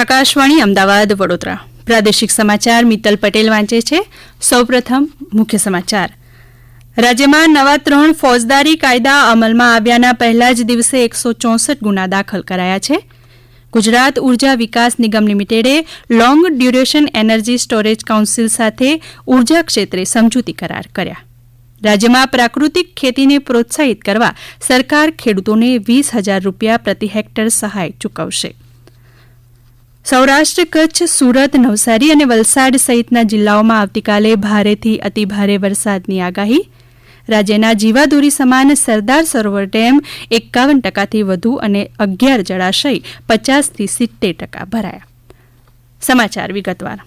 આકાશવાણી અમદાવાદ, વડોદરા. પ્રાદેશિક સમાચાર મિત્તલ પટેલ વાંચે છે. સૌપ્રથમ મુખ્ય સમાચાર. રાજ્યમાં નવા ત્રણ ફોજદારી કાયદા અમલમાં આવ્યાના પહેલા જ દિવસે એકસો ચોસઠ ગુના દાખલ કરાયા છે. Gujarat Urja Vikas Nigam લિમિટેડે long duration energy storage council સાથે ઊર્જા ક્ષેત્રે સમજૂતી કરાર કર્યા. રાજ્યમાં પ્રાકૃતિક ખેતીને પ્રોત્સાહિત કરવા સરકાર ખેડૂતોને વીસ હજાર રૂપિયા પ્રતિ હેક્ટર સહાય ચૂકવશે. સૌરાષ્ટ્ર કચ્છ, સુરત, નવસારી અને વલસાડ સહિતના જિલ્લાઓમાં આવતીકાલે ભારેથી અતિભારે વરસાદની આગાહી. રાજ્યના જીવાદોરી સમાન સરદાર સરોવર ડેમ એકાવન ટકાથી વધુ અને અગિયાર જળાશય પચાસથી સિત્તેર ટકા ભરાયા. સમાચાર વિગતવાર.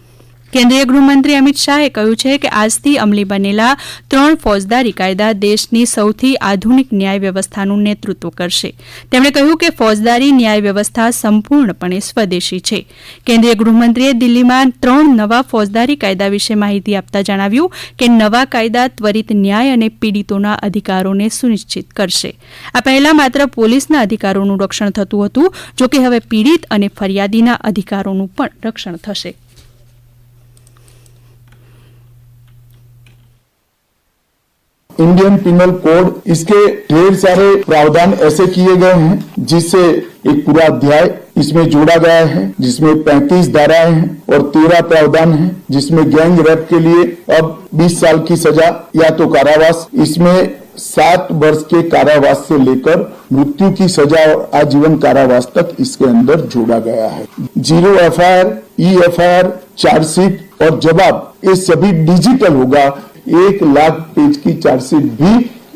કેન્દ્રીય ગૃહમંત્રી અમિત શાહે કહ્યું છે કે આજથી અમલી બનેલા ત્રણ ફોજદારી કાયદા દેશની સૌથી આધુનિક ન્યાય વ્યવસ્થાનું નેતૃત્વ કરશે. તેમણે કહ્યું કે ફોજદારી ન્યાય વ્યવસ્થા સંપૂર્ણપણે સ્વદેશી છે. કેન્દ્રીય ગૃહમંત્રીએ દિલ્હીમાં ત્રણ નવા ફોજદારી કાયદા વિશે માહિતી આપતા જણાવ્યું કે નવા કાયદા ત્વરિત ન્યાય અને પીડિતોના અધિકારોને સુનિશ્ચિત કરશે. આ પહેલા માત્ર પોલીસના અધિકારોનું રક્ષણ થતું હતું, જોકે હવે પીડિત અને ફરિયાદીના અધિકારોનું પણ રક્ષણ થશે. इंडियन पिनल कोड इसके ढेर सारे प्रावधान ऐसे किए गए हैं, जिससे एक पूरा अध्याय इसमें जोड़ा गया है, जिसमें 35 धाराएँ हैं और 13 प्रावधान हैं, जिसमें गैंग रेप के लिए अब 20 साल की सजा या तो कारावास, इसमें सात वर्ष के कारावास से लेकर मृत्यु की सजा और आजीवन कारावास तक इसके अंदर जोड़ा गया है। Zero FIR e FIR chargesheet और जवाब, ये सभी डिजिटल होगा एक लाख पेज की चार्जशीट भी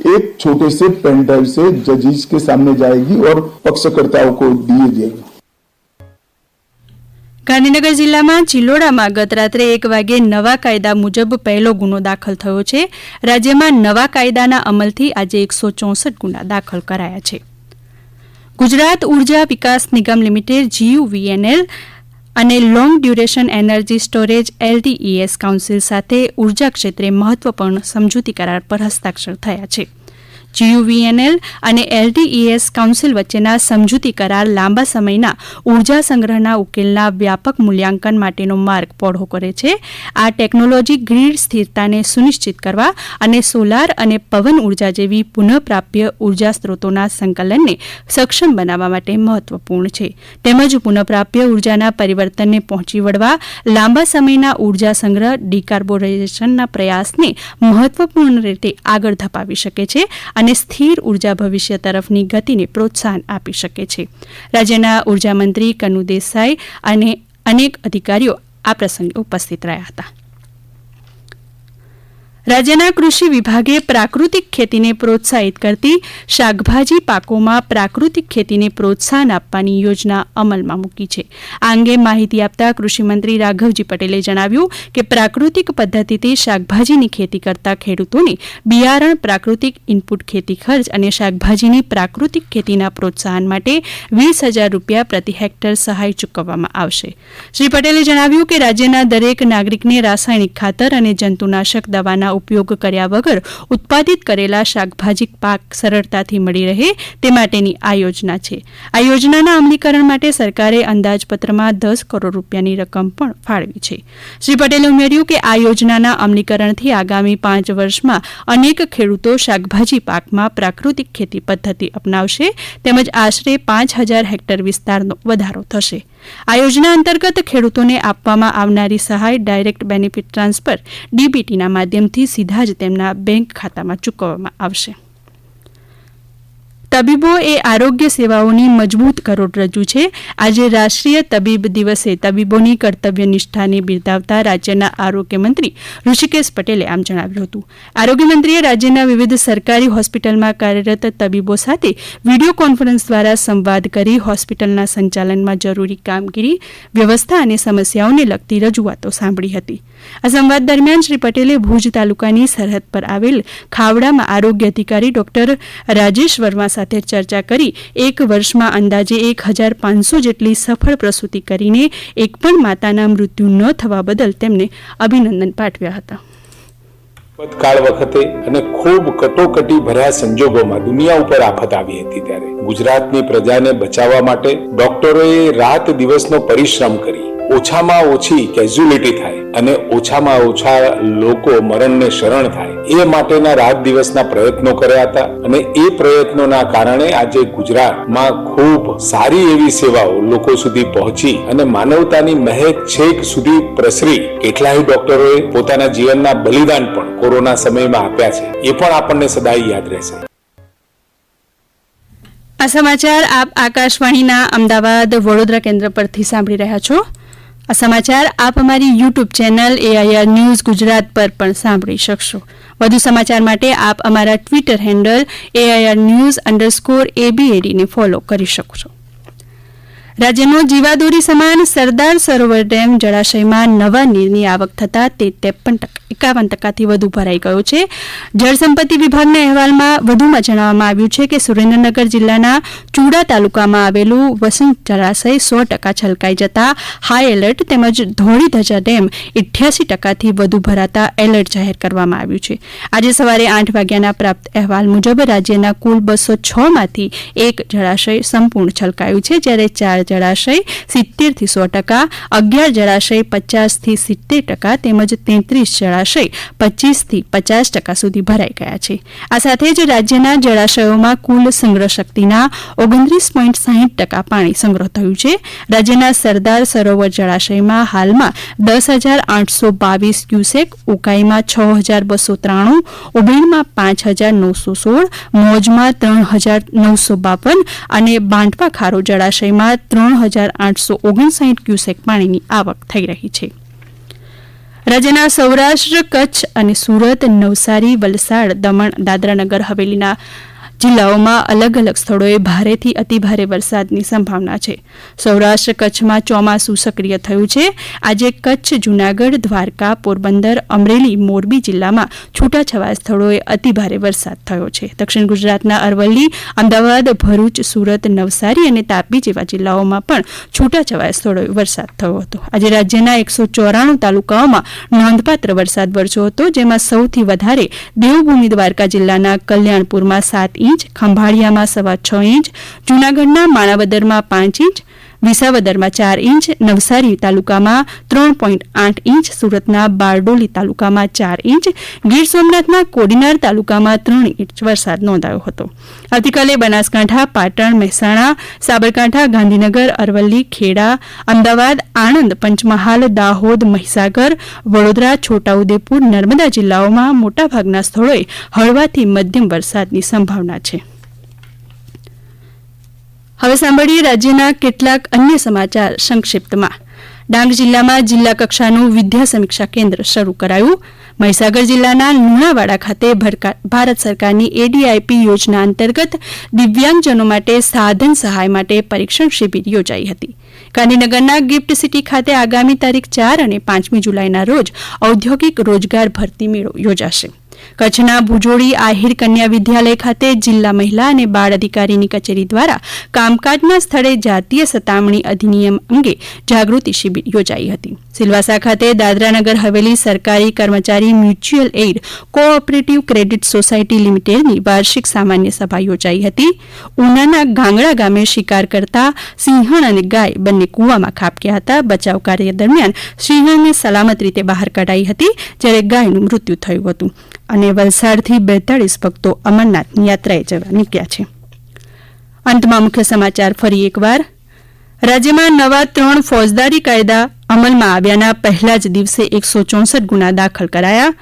एक छोटे से पेन ड्राइव से जजेस के सामने जाएगी और पक्षकर्ताओं को दिए जाएगी ગાંધીનગર જિલ્લામાં ચિલોડામાં ગત રાત્રે એક વાગે નવા કાયદા મુજબ પહેલો ગુનો દાખલ થયો છે રાજ્યમાં નવા કાયદાના અમલથી આજે એકસો ચોસઠ ગુના દાખલ કરાયા છે ગુજરાત ઉર્જા વિકાસ નિગમ લિમિટેડ જીયુવીએનએલ અને long duration energy storage LDES council સાથે ઊર્જા ક્ષેત્રે મહત્વપૂર્ણ સમજૂતી કરાર પર હસ્તાક્ષર થયા છે. જીયુવીએનએલ અને એલડીઈએસ કાઉન્સિલ વચ્ચેના સમજૂતી કરાર લાંબા સમયના ઊર્જા સંગ્રહના ઉકેલના વ્યાપક મૂલ્યાંકન માટેનો માર્ગ પહોળો કરે છે. આ ટેકનોલોજી ગ્રીડ સ્થિરતાને સુનિશ્ચિત કરવા અને સોલાર અને પવન ઊર્જા જેવી પુનઃપ્રાપ્ય ઊર્જા સ્ત્રોતોના સંકલનને સક્ષમ બનાવવા માટે મહત્વપૂર્ણ છે. તેમજ પુનઃપ્રાપ્ય ઉર્જાના પરિવર્તનને પહોંચી વળવા લાંબા સમયના ઊર્જા સંગ્રહ ડિકાર્બોનાઇઝેશનના પ્રયાસને મહત્વપૂર્ણ રીતે આગળ ધપાવી શકે છે અને સ્થિર ઊર્જા ભવિષ્ય તરફની ગતિને પ્રોત્સાહન આપી શકે છે. રાજ્યના ઉર્જામંત્રી કનુ દેસાઈ અને અનેક અધિકારીઓ આ પ્રસંગે ઉપસ્થિત રહ્યા હતા. રાજ્યના કૃષિ વિભાગે પ્રાકૃતિક ખેતીને પ્રોત્સાહિત કરતી શાકભાજી પાકોમાં પ્રાકૃતિક ખેતીને પ્રોત્સાહન આપવાની યોજના અમલમાં મૂકી છે. આ અંગે માહિતી આપતા કૃષિમંત્રી રાઘવજી પટેલે જણાવ્યું કે પ્રાકૃતિક પદ્ધતિથી શાકભાજીની ખેતી કરતા ખેડૂતોને બિયારણ, પ્રાકૃતિક ઇનપુટ ખેતી ખર્ચ અને શાકભાજીની પ્રાકૃતિક ખેતીના પ્રોત્સાહન માટે વીસ હજાર રૂપિયા પ્રતિ હેક્ટર સહાય ચૂકવવામાં આવશે. શ્રી પટેલે જણાવ્યું કે રાજ્યના દરેક નાગરિકને રાસાયણિક ખાતર અને જંતુનાશક દવાના ઉપયોગ કર્યા વગર ઉત્પાદિત કરેલા શાકભાજી પાક સરળતાથી મળી રહે તે માટેની આ યોજના છે. આ યોજનાના અમલીકરણ માટે સરકારે અંદાજપત્રમાં દસ કરોડ રૂપિયાની રકમ પણ ફાળવી છે. શ્રી પટેલે ઉમેર્યું કે આ યોજનાના અમલીકરણથી આગામી પાંચ વર્ષમાં અનેક ખેડૂતો શાકભાજી પાકમાં પ્રાકૃતિક ખેતી પદ્ધતિ અપનાવશે તેમજ આશરે પાંચ હજાર હેક્ટર વિસ્તારનો વધારો થશે. આ યોજના અંતર્ગત ખેડૂતોને આપવામાં આવનારી સહાય ડાયરેક્ટ બેનિફિટ ટ્રાન્સફર ડીબીટીના માધ્યમથી સીધા જ તેમના બેંક ખાતામાં ચૂકવવામાં આવશે. તબીબો એ આરોગ્ય સેવાઓની મજબૂત કરોડરજ્જુ છે. આજે રાષ્ટ્રીય તબીબ દિવસે તબીબોની કર્તવ્ય નિષ્ઠાને બિરદાવતા રાજ્યના આરોગ્ય ઋષિકેશ પટેલે આમ જણાવ્યું હતું. આરોગ્ય રાજ્યના વિવિધ સરકારી હોસ્પિટલમાં કાર્યરત તબીબો સાથે વીડિયો કોન્ફરન્સ દ્વારા સંવાદ કરી હોસ્પિટલના સંચાલનમાં જરૂરી કામગીરી, વ્યવસ્થા અને સમસ્યાઓને લગતી રજૂઆતો સાંભળી હતી. આ સંવાદ દરમિયાન શ્રી પટેલે ભુજ તાલુકાની સરહદ પર આવેલ ખાવડામાં આરોગ્ય અધિકારી ડોક્ટર રાજેશ વર્મા સાથે ચર્ચા કરી એક વર્ષમાં અંદાજે એક હજાર પાંચસો જેટલી સફળ પ્રસૂતિ કરીને એક પણ માતાના મૃત્યુ ન થવા બદલ તેમને અભિનંદન પાઠવ્યા હતા. આપતકાળ વખતે અને ખૂબ કટોકટી ભર્યા સંજોગોમાં દુનિયા ઉપર આફત આવી હતી ત્યારે ગુજરાતની પ્રજાને બચાવવા માટે ડોક્ટરોએ રાત દિવસનો પરિશ્રમ કરી. ઓછામાં ઓછી કેઝ્યુલિટી થાય અને ઓછામાં ઓછા લોકો મરણને શરણ થાય. એ માટેના રાત દિવસના પ્રયત્નો કર્યા હતા અને એ પ્રયત્નોના કારણે આજે ગુજરાતમાં ખૂબ સારી એવી સેવાઓ લોકો સુધી પહોંચી અને માનવતાની મહેક છેક સુધી પ્રસરી. કેટલાય ડોક્ટરોએ પોતાના જીવનના બલિદાન પણ કોરોના સમયમાં આપ્યા છે. એ પણ આપણને સદાય યાદ રહેશે. આ સમાચાર આપ આકાશવાણીના અમદાવાદ વડોદરા કેન્દ્ર પરથી સાંભળી રહ્યા છો. આ સમાચાર આપ અમારી YouTube channel AIR news Gujarat પર પણ સાંભળી શકશો. વધુ સમાચાર માટે આપ અમારા Twitter handle AIR news underscore એબીએડીને follow કરી શકો છો. રાજ્યનો જીવાદોરી સમાન સરદાર સરોવર ડેમ જળાશયમાં નવા નીરની આવક થતાં તે ત્રેપન એકાવન ટકાથી વધુ ભરાઈ ગયો છે. જળસંપત્તિ વિભાગના અહેવાલમાં વધુમાં જણાવવામાં આવ્યું છે કે સુરેન્દ્રનગર જિલ્લાના ચૂડા તાલુકામાં આવેલું વસંત જળાશય સો ટકા છલકાઈ જતા હાઈ એલર્ટ તેમજ ધોળી ધજા ડેમ ઇઠ્યાસી ટકાથી વધુ ભરાતા એલર્ટ જાહેર કરવામાં આવ્યું છે. આજે સવારે આઠ વાગ્યાના પ્રાપ્ત અહેવાલ મુજબ રાજ્યના કુલ બસો છ માંથી એક જળાશય સંપૂર્ણ છલકાયું છે, જ્યારે ચાર જળાશય સિત્તેરથી સો ટકા, અગિયાર જળાશય પચાસથી સિત્તેર ટકા તેમજ તેત્રીસ જળાશય પચીસથી પચાસ ટકા સુધી ભરાઈ ગયા છે. આ સાથે જ રાજ્યના જળાશયોમાં કુલ સંગ્રહ શક્તિના ઓગણત્રીસ પોઈન્ટ સાહીઠ ટકા પાણી સંગ્રહ થયું છે. રાજ્યના સરદાર સરોવર જળાશયમાં હાલમાં દસ હજાર આઠસો બાવીસ ક્યુસેક, ઉકાઈમાં છ હજાર બસો ત્રાણું ઉબેરમાં પાંચ હજાર નવસો સોળ, મોજમાં ત્રણ હજાર નવસો બાવન અને બાંટવા ખારો જળાશયમાં ત્રણ હજાર આઠસો ઓગણસાઠ ક્યુસેક પાણીની આવક થઈ રહી છે. રાજ્યના સૌરાષ્ટ્ર, કચ્છ અને સુરત, નવસારી, વલસાડ, દમણ, દાદરાનગર, હવેલીના જિલ્લાઓમાં અલગ અલગ સ્થળોએ ભારેથી અતિભારે વરસાદની સંભાવના છે. સૌરાષ્ટ્ર કચ્છમાં ચોમાસું સક્રિય થયું છે. આજે કચ્છ, જૂનાગઢ, દ્વારકા, પોરબંદર, અમરેલી, મોરબી જિલ્લામાં છૂટાછવાયા સ્થળોએ અતિભારે વરસાદ થયો છે. દક્ષિણ ગુજરાતના અરવલ્લી, અમદાવાદ, ભરૂચ, સુરત, નવસારી અને તાપી જેવા જિલ્લાઓમાં પણ છૂટાછવાયા સ્થળોએ વરસાદ થયો હતો. આજે રાજ્યના એકસો ચોરાણું તાલુકાઓમાં નોંધપાત્ર વરસાદ વરસ્યો હતો, જેમાં સૌથી વધારે દેવભૂમિ દ્વારકા જિલ્લાના કલ્યાણપુરમાં સાત ઇંચ ખંભાળિયામાં સવા છ ઇંચ જૂનાગઢના માણાવદરમાં પાંચ ઇંચ વિસાવદરમાં ચાર ઇંચ, નવસારી તાલુકામાં ત્રણ પોઈન્ટ આઠ ઇંચ, સુરતના બારડોલી તાલુકામાં ચાર ઇંચ, ગીર સોમનાથના કોડીનાર તાલુકામાં ત્રણ ઇંચ વરસાદ નોંધાયો હતો. આવતીકાલે બનાસકાંઠા, પાટણ, મહેસાણા, સાબરકાંઠા, ગાંધીનગર, અરવલ્લી, ખેડા, અમદાવાદ, આણંદ, પંચમહાલ, દાહોદ, મહીસાગર, વડોદરા, છોટાઉદેપુર, નર્મદા જિલ્લાઓમાં મોટાભાગના સ્થળોએ હળવાથી મધ્યમ વરસાદની સંભાવના છે. હવે સાંભળીએ રાજ્યના કેટલાક અન્ય સમાચાર સંક્ષિપ્તમાં. ડાંગ જિલ્લામાં જિલ્લા કક્ષાનું વિદ્યા સમીક્ષા કેન્દ્ર શરૂ કરાયું. મહીસાગર જિલ્લાના લુણાવાડા ખાતે ભારત સરકારની એડીઆઈપી યોજના અંતર્ગત દિવ્યાંગજનો માટે સાધન સહાય માટે પરીક્ષણ શિબિર યોજાઈ હતી. ગાંધીનગરના ગિફ્ટ સિટી ખાતે આગામી તારીખ ચાર અને પાંચમી જુલાઈના રોજ ઔદ્યોગિક રોજગાર ભરતી મેળો યોજાશે. કચ્છના ભુજોડી આહિર કન્યા વિદ્યાલય ખાતે જિલ્લા મહિલા અને બાળ અધિકારીની કચેરી દ્વારા કામકાજના સ્થળે જાતીય સતામણી અધિનિયમ અંગે જાગૃતિ શિબિર યોજાઈ હતી. સિલવાસા ખાતે દાદરાનગર હવેલી સરકારી કર્મચારી mutual aid cooperative credit society લિમિટેડની વાર્ષિક સામાન્ય સભા યોજાઈ હતી. ઉનાના ગાંગડા ગામે શિકાર કરતા સિંહણ અને ગાય બંને કૂવામાં ખાબક્યા હતા. બચાવ કાર્ય દરમિયાન સિંહણને સલામત રીતે બહાર કઢાઈ હતી, જ્યારે ગાયનું મૃત્યુ થયું હતું. અને વલસાડથી બેતાળીસ ભક્તો અમરનાથની યાત્રાએ જવા નીકળ્યા છે. અંતમાં મુખ્ય સમાચાર ફરી એકવાર. રાજ્યમાં નવા ત્રણ ફોજદારી કાયદા અમલમાં આવ્યાના પહેલા જ દિવસે એકસો ચોસઠ ગુના દાખલ કરાયા.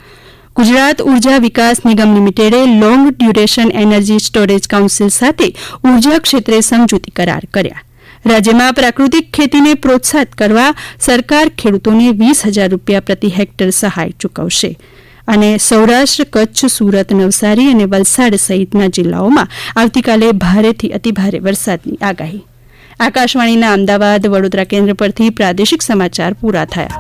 Gujarat Urja Vikas Nigam લિમિટેડે long duration energy storage council સાથે ઊર્જા ક્ષેત્રે સમજૂતી કરાર કર્યા. રાજ્યમાં પ્રાકૃતિક ખેતીને પ્રોત્સાહિત કરવા સરકાર ખેડૂતોને વીસ હજાર રૂપિયા પ્રતિ હેક્ટર સહાય ચૂકવશે. અને સૌરાષ્ટ્ર, કચ્છ, સુરત, નવસારી અને વલસાડ સહિતના જિલ્લાઓમાં આવતીકાલે ભારેથી અતિભારે વરસાદની આગાહી. આકાશવાણીના અમદાવાદ વડોદરા કેન્દ્ર પરથી પ્રાદેશિક સમાચાર પૂરા થયા.